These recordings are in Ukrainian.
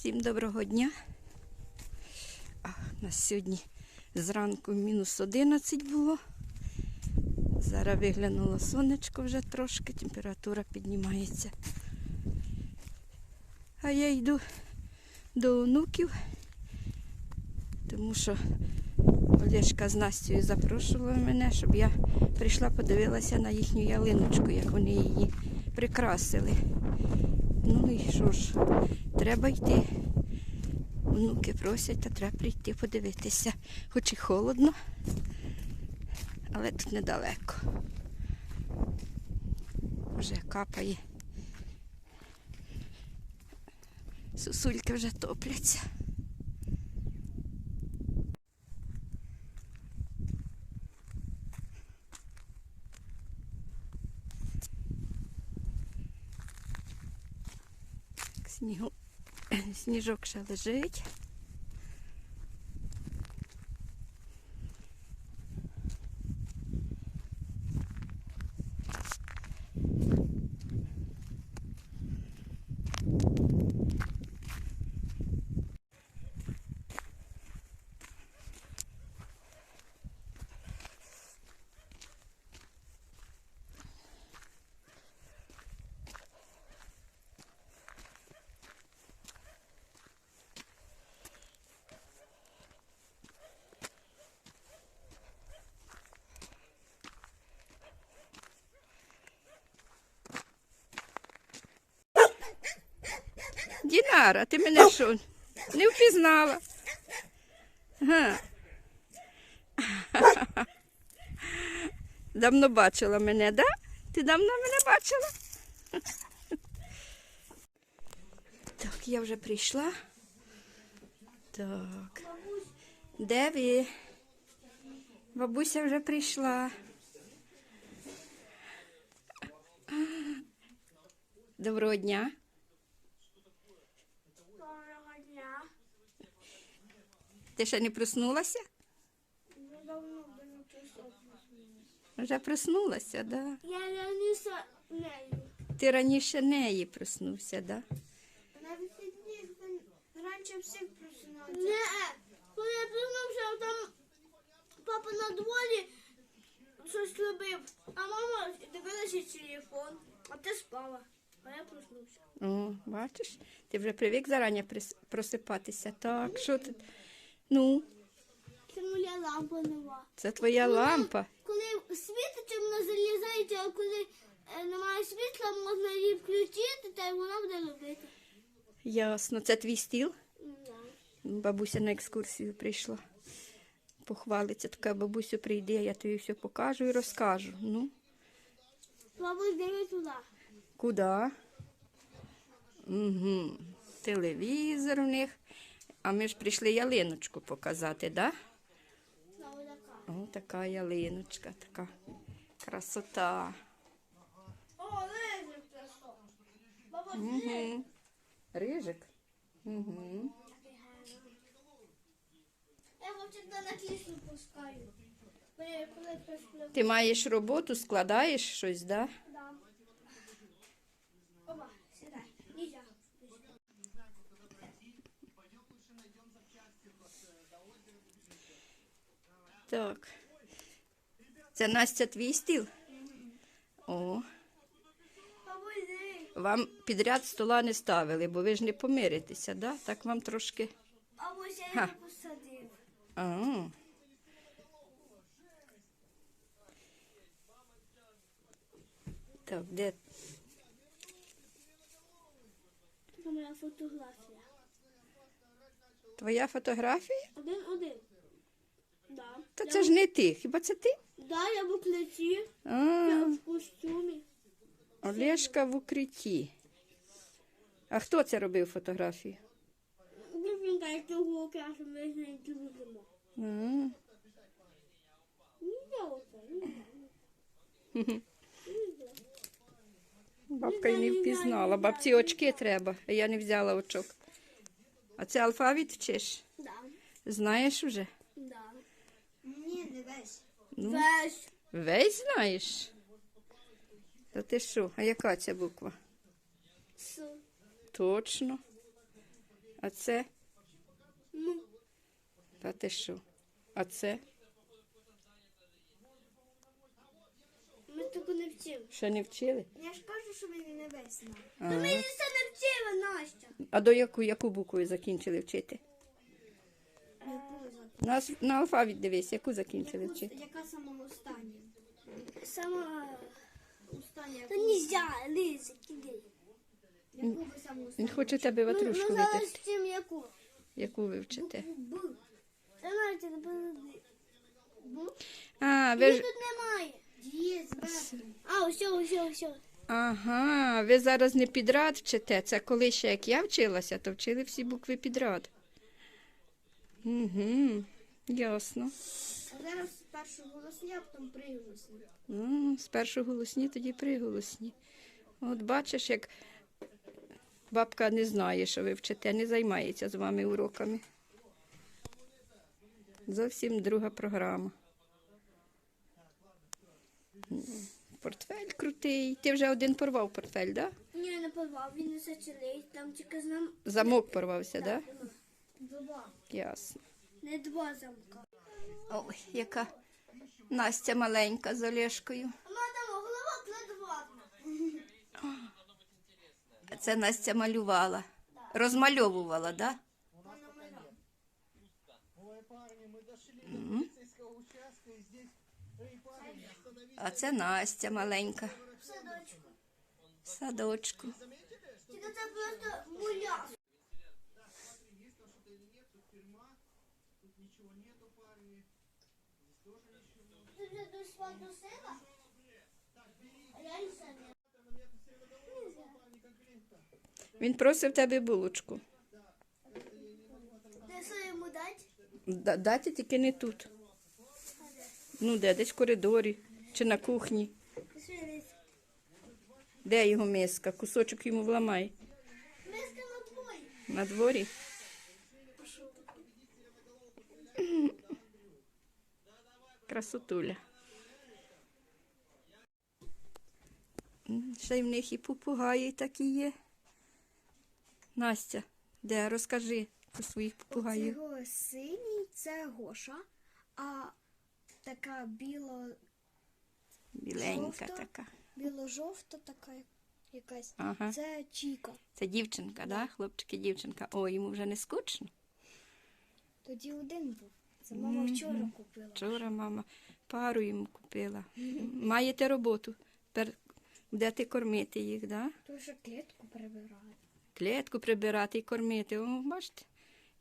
Всім доброго дня. А, у нас сьогодні зранку мінус 11 було. Зараз виглянуло сонечко вже трошки, температура піднімається. А я йду до онуків, тому що Олешка з Настю запрошувала мене, щоб я прийшла подивилася на їхню ялиночку, як вони її прикрасили. Ну і що ж, треба йти. Внуки просять, та треба прийти подивитися. Хоч і холодно, але тут недалеко. Вже капає. Сусульки вже топляться. Снігу, сніжок ще лежить. Дінара, ти мене що? Не впізнала? Давно бачила мене, да? Ти давно мене бачила? Так, я вже прийшла. Так. Де ви? Бабуся вже прийшла. Доброго дня. Доброго дня. Ти ще не проснулася? Давно би не. Вже проснулася, да. Я раніше нею. Ти раніше неї проснувся, да? На вихідні раніше всіх просинався. Не, коли я проснувся, там папа на дворі щось робив, а мама дивилася телефон, а ти спала. А я проснувся. О, бачиш, ти вже привик зарані просипатися. Так, що ти? Ну, Це моя лампа нова. це твоя лампа. Коли світиться, вона залізається, а коли е, немає світла, можна її включити, та й вона буде робити. Ясно, це твій стіл? Да. Бабуся на екскурсію прийшла. Похвалиться, така бабусю прийде, я тобі все покажу і розкажу. Ну, Бабусь, диви туди. куди? Угу. Телевізор в них. А ми ж прийшли ялиночку показати, так? Да? О, така ялиночка, така красота. О. Бабусь, Угу. Рижик. Угу. я на крісло пускаю. Ти маєш роботу, складаєш щось, да? Да. Так. Це Настя твій стіл? О, вам підряд стола не ставили, бо ви ж не помиритеся, да? Так вам трошки. Бабусь, я Ха. його посадив. А. Так, де? Це моя фотографія. Твоя фотографія? Один-один. Да. Та Я це ж не ти. Хіба це ти? Да, я в укритті, я в костюмі. Олешка в укритті. А хто це робив фотографію? Дівчинка, як його ми з нею дружимо. А. Ну, я оце, ну, Бабка й не впізнала. Бабці очки треба, а я не взяла очок. А це алфавіт вчиш? да, Знаєш вже? да. Не весь. Ну. Весь. Весь знаєш? Та ти що? А яка ця буква? С. Точно. А це? Ну, Та ти що? А це? ми таку не вчили. Ще не вчили? Я ж кажу, що мені не. Ага. Та ми це не вчили, Настя. А до яку, яку букву закінчили вчити? На, на алфавіт дивись, яку закінчили вчити? Яка сама остання? Сама остання. Та нельзя, Ліза, кидай. Яку ви саму Він хоче тебе ватрушку Ну, зараз витягти. чим яку? Яку ви вчите? Б. Та не подожди. Б? А, ви ж... тут немає. Є, зверху. А, ось, ось, ось. Ага, ви зараз не підряд вчите. Це коли ще як я вчилася, то вчили всі букви підряд. Угу, ясно. А зараз першу голосні, а потім приголосні. Ну, спершу голосні, тоді приголосні. От бачиш, як бабка не знає, що ви вчите, не займається з вами уроками. Зовсім друга програма. Портфель крутий. Ти вже один порвав портфель, так? Да? Ні, не порвав, він не зачелий, там тільки з нам Замок порвався, так? Да? Два. Ясно. Не два замка. Ой, яка Настя маленька з Олешкою. А. Це Настя малювала. Розмальовувала, так? Да? А це Настя маленька. В садочку. В садочку. Тільки це просто муля. Вже до свату сина? А я і сина. Він просив тебе булочку. Ти що йому дать? Дати тільки не тут. Ну, де? Десь в коридорі чи на кухні. Де його миска? Кусочок йому вламай. Миска на твої. На дворі. Красотуля. Ще й в них і попугаї такі є. Настя, де? Розкажи про своїх попугаїв. Цього синій це Гоша, а така біло, Біленька така. біло-жовта така якась. Ага. Це Чіка. Це дівчинка, да? Хлопчик і дівчинка. О, йому вже не скучно. Тоді один був. Це мама вчора купила. Вчора мама пару йому купила. Маєте роботу. Тепер будете кормити їх, да? Що клітку перебирає. Клітку прибирати і кормити. О, бачите,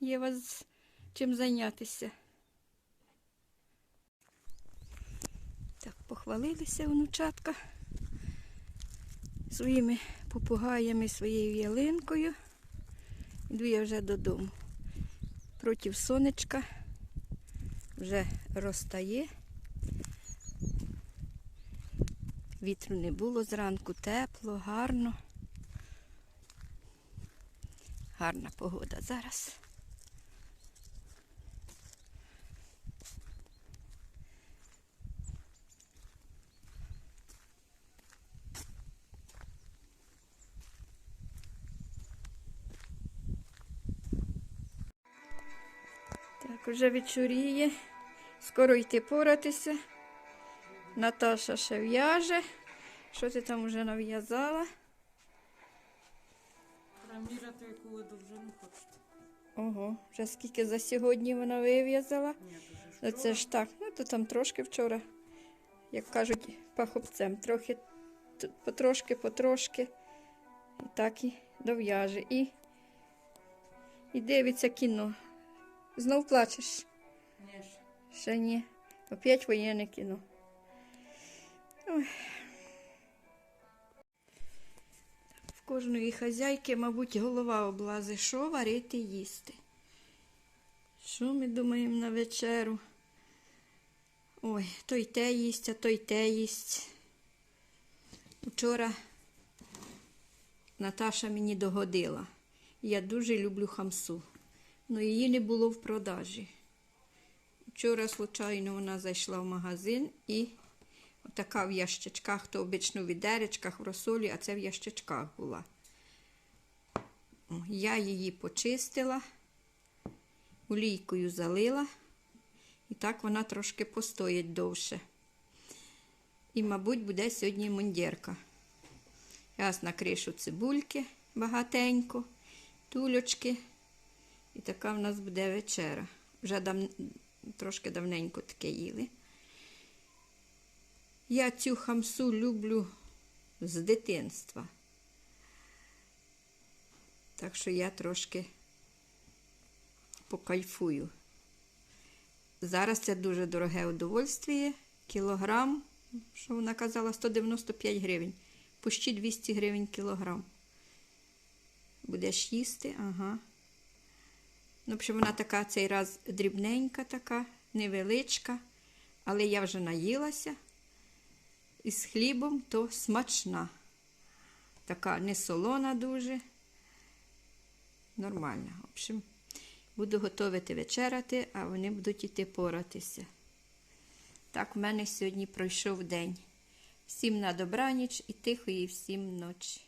є вас чим зайнятися. Так, похвалилися внучатка своїми попугаями, своєю ялинкою. Йду я вже додому. Проти сонечка вже розтає. Вітру не було зранку, тепло, гарно. Гарна погода зараз. Так, вже вечоріє. Скоро йти поратися. Наташа ще в'яже. Що ти там вже нав'язала? Проміряти, яку ви довжину хочете. Ого, вже скільки за сьогодні вона вив'язала. Ні, Ну, це ж так, ну то там трошки вчора, як кажуть, пахопцем. Трохи потрошки, потрошки. І так і дов'яже. І, і дивиться кіно. Знов плачеш? Ні. Ще ні. Опять воєнне кіно. В кожної хазяйки, мабуть, голова облази, що варити їсти. Що ми думаємо на вечеру? Ой, той те їсть, а той те їсть. Вчора Наташа мені догодила. Я дуже люблю хамсу. але її не було в продажі. Вчора, случайно, вона зайшла в магазин і така в ящичках, то обично в відеречках, в розсолі, а це в ящичках була. Я її почистила, олійкою залила, і так вона трошки постоїть довше. І, мабуть, буде сьогодні мундірка. Раз на кришу цибульки багатенько, тулечки. І така в нас буде вечера. Вже дав... трошки давненько таке їли. Я цю хамсу люблю з дитинства. Так що я трошки покайфую. Зараз це дуже дороге удовольствие. Кілограм, що вона казала, 195 гривень. Пущі 200 гривень кілограм. Будеш їсти, ага. Ну, общем, вона така цей раз дрібненька така, невеличка, але я вже наїлася. І з хлібом то смачна. Така не солона дуже. Нормальна. В общем, буду готувати вечеряти, а вони будуть іти поратися. Так, в мене сьогодні пройшов день. Всім на добраніч і тихої всім ночі.